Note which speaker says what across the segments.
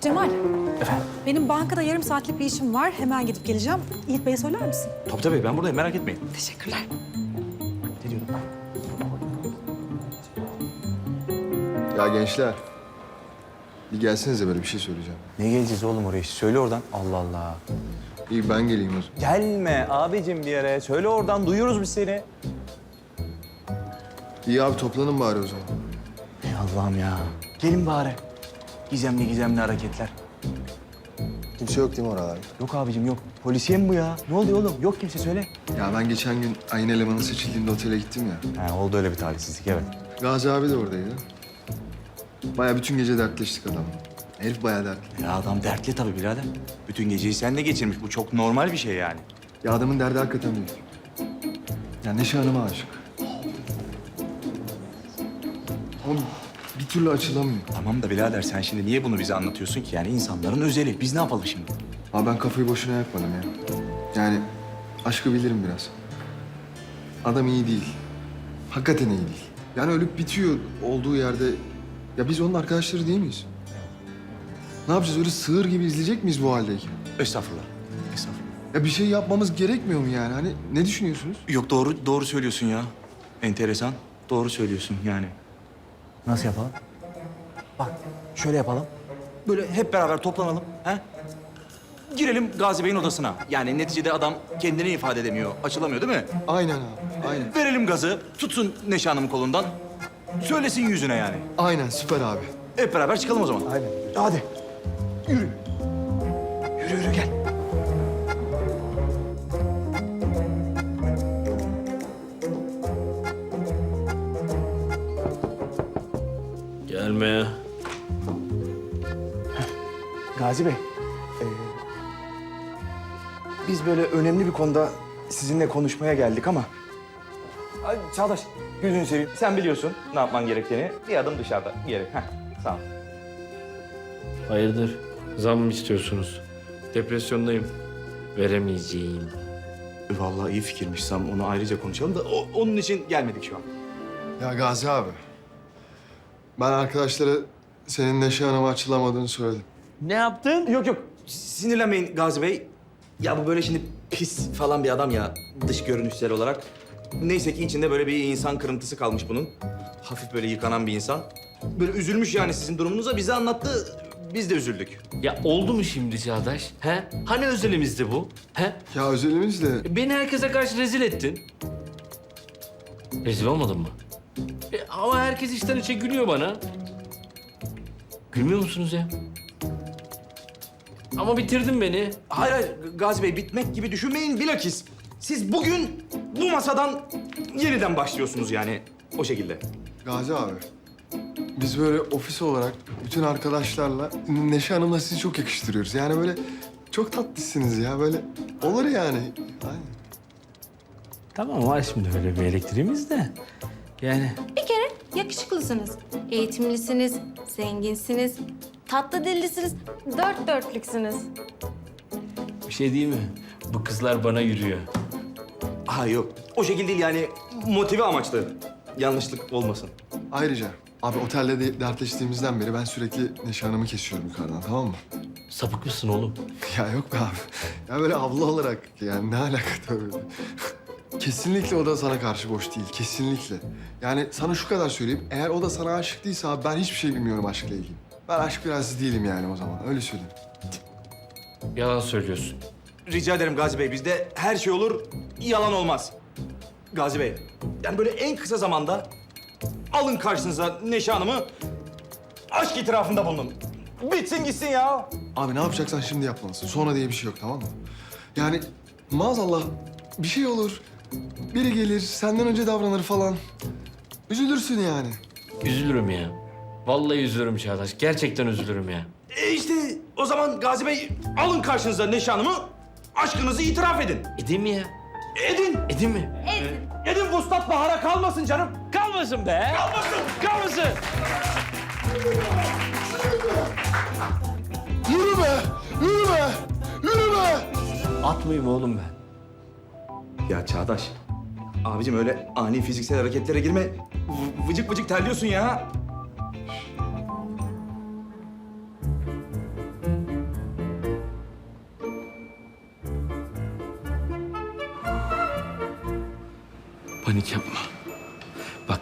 Speaker 1: Cemal,
Speaker 2: Efendim?
Speaker 1: benim bankada yarım saatlik bir işim var. Hemen gidip geleceğim. Yiğit Bey'e söyler misin?
Speaker 2: Tabii tabii ben buradayım merak etmeyin.
Speaker 1: Teşekkürler.
Speaker 2: Ne diyordum?
Speaker 3: Ya gençler. Bir gelsenize böyle bir şey söyleyeceğim.
Speaker 2: Ne geleceğiz oğlum oraya? Söyle oradan. Allah Allah.
Speaker 3: İyi ben geleyim o zaman.
Speaker 2: Gelme abicim bir yere. Söyle oradan duyuyoruz biz seni.
Speaker 3: İyi abi toplanın bari o zaman.
Speaker 2: Ey Allah'ım ya. Gelin bari. Gizemli gizemli hareketler.
Speaker 3: Kimse yok değil mi oralarda?
Speaker 2: Yok abicim yok. Polisiye mi bu ya? Ne oluyor oğlum? Yok kimse söyle.
Speaker 3: Ya ben geçen gün ayın elemanı seçildiğinde otele gittim ya.
Speaker 2: Ha, oldu öyle bir talihsizlik evet.
Speaker 3: Gazi abi de oradaydı. Baya bütün gece dertleştik adamla. Herif bayağı dertli.
Speaker 2: Ya adam dertli tabii birader. Bütün geceyi seninle geçirmiş. Bu çok normal bir şey yani.
Speaker 3: Ya adamın derdi hakikaten büyük. Ya Neşe Hanım'a aşık. Ama bir türlü açılamıyor.
Speaker 2: Tamam da birader sen şimdi niye bunu bize anlatıyorsun ki? Yani insanların özeli. Biz ne yapalım şimdi?
Speaker 3: Abi ben kafayı boşuna yakmadım ya. Yani aşkı bilirim biraz. Adam iyi değil. Hakikaten iyi değil. Yani ölüp bitiyor olduğu yerde. Ya biz onun arkadaşları değil miyiz? Ne yapacağız? Öyle sığır gibi izleyecek miyiz bu haldeyken?
Speaker 2: Estağfurullah. Estağfurullah.
Speaker 3: Ya bir şey yapmamız gerekmiyor mu yani? Hani ne düşünüyorsunuz?
Speaker 2: Yok doğru doğru söylüyorsun ya. Enteresan. Doğru söylüyorsun yani. Nasıl yapalım? Bak şöyle yapalım. Böyle hep beraber toplanalım. He? Girelim Gazi Bey'in odasına. Yani neticede adam kendini ifade edemiyor, açılamıyor değil mi?
Speaker 3: Aynen abi. Aynen.
Speaker 2: Verelim gazı, tutsun Neşe Hanım'ın kolundan. Söylesin yüzüne yani.
Speaker 3: Aynen süper abi.
Speaker 2: Hep beraber çıkalım o zaman.
Speaker 3: Aynen.
Speaker 2: Hadi. Yürü. Yürü yürü gel.
Speaker 4: Gelme ya.
Speaker 5: Gazi Bey, e, biz böyle önemli bir konuda sizinle konuşmaya geldik ama...
Speaker 2: Ay, Çağdaş, gözünü seveyim. Sen biliyorsun ne yapman gerektiğini. Bir adım dışarıda, geri. Heh, sağ ol.
Speaker 4: Hayırdır? Zam mı istiyorsunuz? Depresyondayım. Veremeyeceğim.
Speaker 2: Vallahi iyi fikirmiş Sam. Onu ayrıca konuşalım da o- onun için gelmedik şu an.
Speaker 3: Ya Gazi abi. Ben arkadaşlara senin Neşe Hanım'a açılamadığını söyledim.
Speaker 4: Ne yaptın?
Speaker 2: Yok yok, sinirlenmeyin Gazi Bey. Ya bu böyle şimdi pis falan bir adam ya dış görünüşler olarak. Neyse ki içinde böyle bir insan kırıntısı kalmış bunun. Hafif böyle yıkanan bir insan. Böyle üzülmüş yani sizin durumunuza bize anlattı. Biz de üzüldük.
Speaker 4: Ya oldu mu şimdi Çağdaş? He? Hani özelimizdi bu? He?
Speaker 3: Ya özelimiz de
Speaker 4: Beni herkese karşı rezil ettin. Rezil olmadın mı? E, ama herkes içten içe gülüyor bana. Gülmüyor musunuz ya? Ama bitirdin beni.
Speaker 2: Hayır hayır Gazi Bey bitmek gibi düşünmeyin bilakis. Siz bugün bu masadan yeniden başlıyorsunuz yani o şekilde.
Speaker 3: Gazi abi. Biz böyle ofis olarak bütün arkadaşlarla Neşe Hanım'la sizi çok yakıştırıyoruz. Yani böyle çok tatlısınız ya böyle olur yani. Aynen.
Speaker 4: Tamam var şimdi öyle bir elektriğimiz de. Yani
Speaker 6: Bir kere yakışıklısınız, eğitimlisiniz, zenginsiniz, tatlı dillisiniz, dört dörtlüksünüz.
Speaker 4: bir şey değil mi? Bu kızlar bana yürüyor.
Speaker 2: Ha yok o şekilde değil yani motive amaçlı. Yanlışlık olmasın.
Speaker 3: Ayrıca abi otelde de dertleştiğimizden beri ben sürekli Neşe Hanım'ı kesiyorum yukarıdan tamam mı?
Speaker 4: Sapık mısın oğlum?
Speaker 3: Ya yok be abi. Ya böyle abla olarak yani ne alaka tabii. Kesinlikle o da sana karşı boş değil. Kesinlikle. Yani sana şu kadar söyleyeyim. Eğer o da sana aşık değilse abi ben hiçbir şey bilmiyorum aşkla ilgili. Ben aşk biraz değilim yani o zaman. Öyle söyleyeyim.
Speaker 4: Yalan söylüyorsun.
Speaker 2: Rica ederim Gazi Bey bizde her şey olur yalan olmaz. Gazi Bey yani böyle en kısa zamanda alın karşınıza Neşe Hanım'ı aşk itirafında bulunun. Bitsin gitsin ya.
Speaker 3: Abi ne yapacaksan şimdi yapmalısın. Sonra diye bir şey yok tamam mı? Yani maazallah bir şey olur. Biri gelir senden önce davranır falan. Üzülürsün yani.
Speaker 4: Üzülürüm ya. Vallahi üzülürüm Çağdaş. Gerçekten üzülürüm ya.
Speaker 2: E işte o zaman Gazi Bey alın karşınıza Neşe Hanım'ı aşkınızı itiraf edin.
Speaker 4: Edeyim mi ya?
Speaker 2: Edin.
Speaker 4: Edeyim mi?
Speaker 2: Edin Vuslat Bahar'a kalmasın canım.
Speaker 4: Kalmasın be. Kalmasın. Kalmasın.
Speaker 3: Yürü be! Yürü be!
Speaker 4: At mıyım oğlum ben?
Speaker 2: Ya Çağdaş. Abicim öyle ani fiziksel hareketlere girme. V- vıcık vıcık terliyorsun ya.
Speaker 4: Panik yapma. Bak,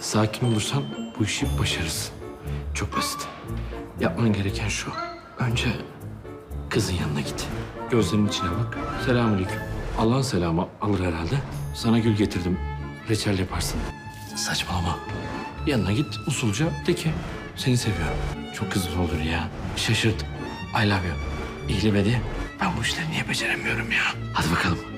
Speaker 4: sakin olursan bu işi başarırsın. Çok basit. Yapman gereken şu. Önce kızın yanına git. Gözlerinin içine bak. Selamünaleyküm. Allah'ın selamı alır herhalde. Sana gül getirdim. Reçel yaparsın. Saçmalama. Yanına git usulca de ki seni seviyorum. Çok kızın olur ya. Şaşırt. I love you. İyilemedi. Ben bu işleri niye beceremiyorum ya? Hadi bakalım.